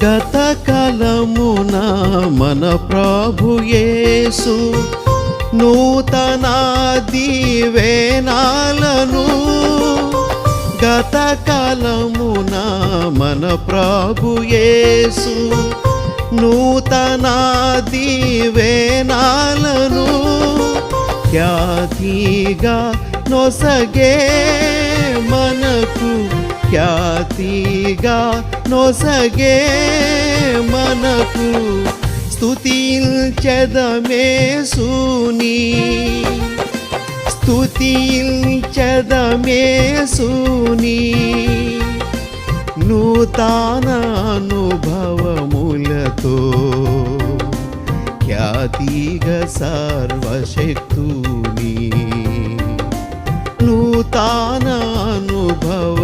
గత కలమున మన ప్రభుయేసు నూతన దీవెనాలను గత కలమున మన ప్రభుయేసు నూతన దీవెనాలను ఖ్యాతిగా నొసగే మనకు ఖ్యాతిగా నొసగే మనకు స్తుతించదమేసుని స్తుతించదమేసుని నూతన అనుభవములతో ఖ్యాతిగా సర్వశక్తుని. నూతన అనుభవ